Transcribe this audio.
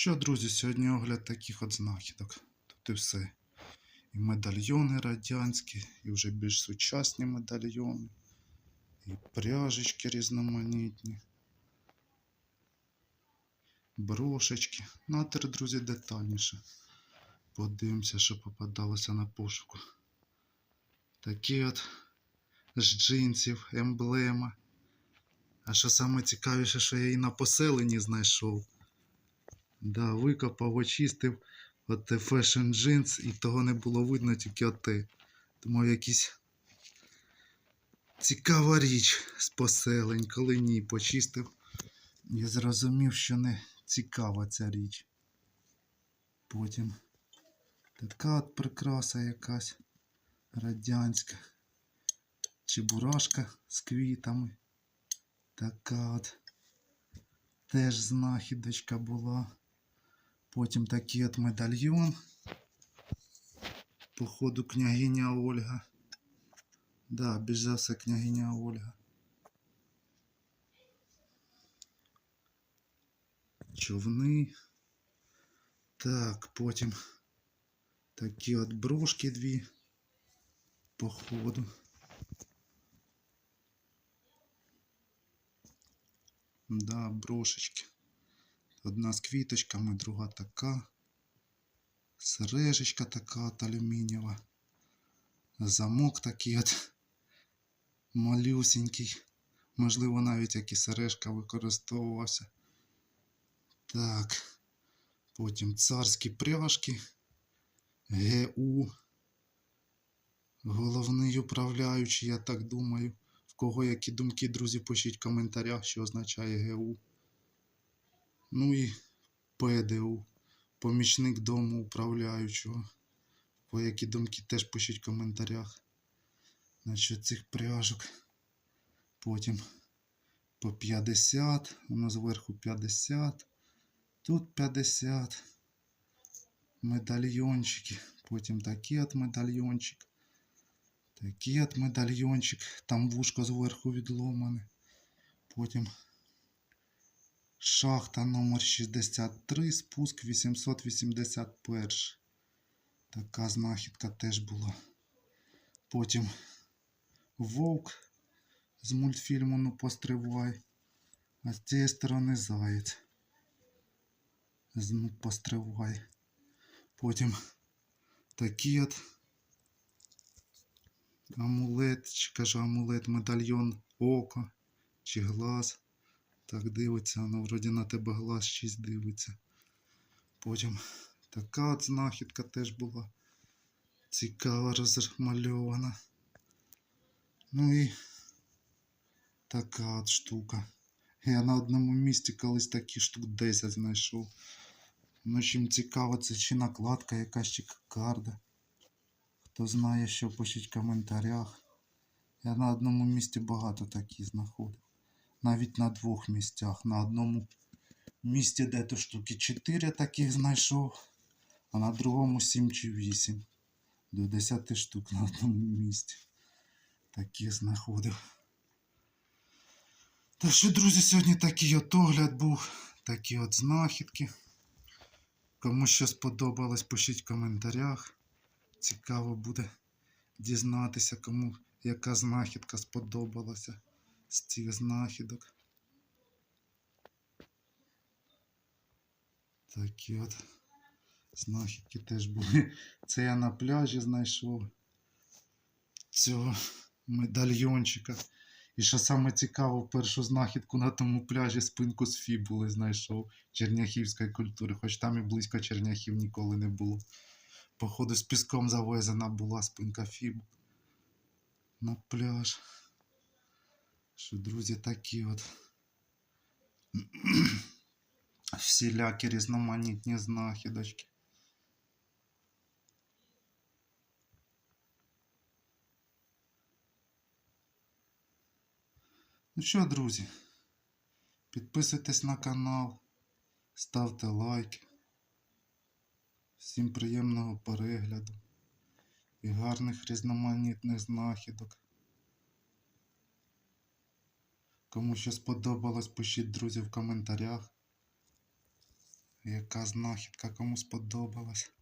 Що, друзі, сьогодні огляд таких от знахідок. Тут і все. І медальйони радянські, і вже більш сучасні медальйони, і пряжечки різноманітні, брошечки. Ну, а тепер, друзі, детальніше. Подивимося, що попадалося на пошуку. Такі от з джинсів, емблема. А що саме цікавіше, що я її на поселенні знайшов. Да, викопав, очистив от Fashion Jeans і того не було видно тільки оте. Думав, якийсь цікава річ з поселень, коли ні, почистив. І зрозумів, що не цікава ця річ. Потім така от прикраса якась радянська. Чебурашка з квітами. Така от теж знахідочка була. Потім такий от медальйон. Походу княгиня Ольга. Да, більш за все княгиня Ольга. Човни. Так, потім такі от брошки дві. Походу. Да, брошечки. Одна з квіточками, друга така. Сережечка така от алюмінієва. Замок такий от малюсенький. Можливо, навіть як і сережка використовувався. Так. Потім царські пряжки. ГУ. Головний управляючий, я так думаю. В кого які думки, друзі, пишіть в коментарях, що означає ГУ. Ну і ПДУ, помічник дому управляючого. По які думки теж пишіть в коментарях. Значить, цих пряжок. Потім по 50, воно зверху 50, тут 50 медальйончики. Потім такий от медальйончик. Такий от медальйончик. Там вушко зверху відломане. Потім Шахта номер 63, спуск 881. Така знахідка теж була. Потім вовк з мультфільму Ну постривай. А з цієї сторони заєць. З Ну постривай. Потім такий от амулет, чи каже амулет, медальйон око чи глаз. Так дивиться, воно вроді на тебе глаз щось дивиться. Потім така от знахідка теж була цікава, розмальована. Ну і така от штука. Я на одному місці колись такі штук 10 знайшов. Ну, чим цікаво, це чи накладка якась чи карда. Хто знає, що пишіть в коментарях. Я на одному місці багато таких знаходив навіть на двох місцях. На одному місці де-то штуки 4 таких знайшов, а на другому 7 чи 8. До 10 штук на одному місці. Таких знаходив. Так що, друзі, сьогодні такий от огляд був, такі от знахідки. Кому що сподобалось, пишіть в коментарях. Цікаво буде дізнатися, кому яка знахідка сподобалася з цих знахідок. Такі от знахідки теж були. Це я на пляжі знайшов цього медальйончика. І що саме цікаво, першу знахідку на тому пляжі спинку з фібули знайшов черняхівської культури, хоч там і близько черняхів ніколи не було. Походу, з піском завезена була спинка фібу на пляж. Що, друзі, такі от всілякі різноманітні знахідочки. Ну що, друзі, підписуйтесь на канал, ставте лайки. Всім приємного перегляду і гарних різноманітних знахідок. Кому що сподобалось, пишіть друзі в коментарях. яка знахідка кому сподобалась.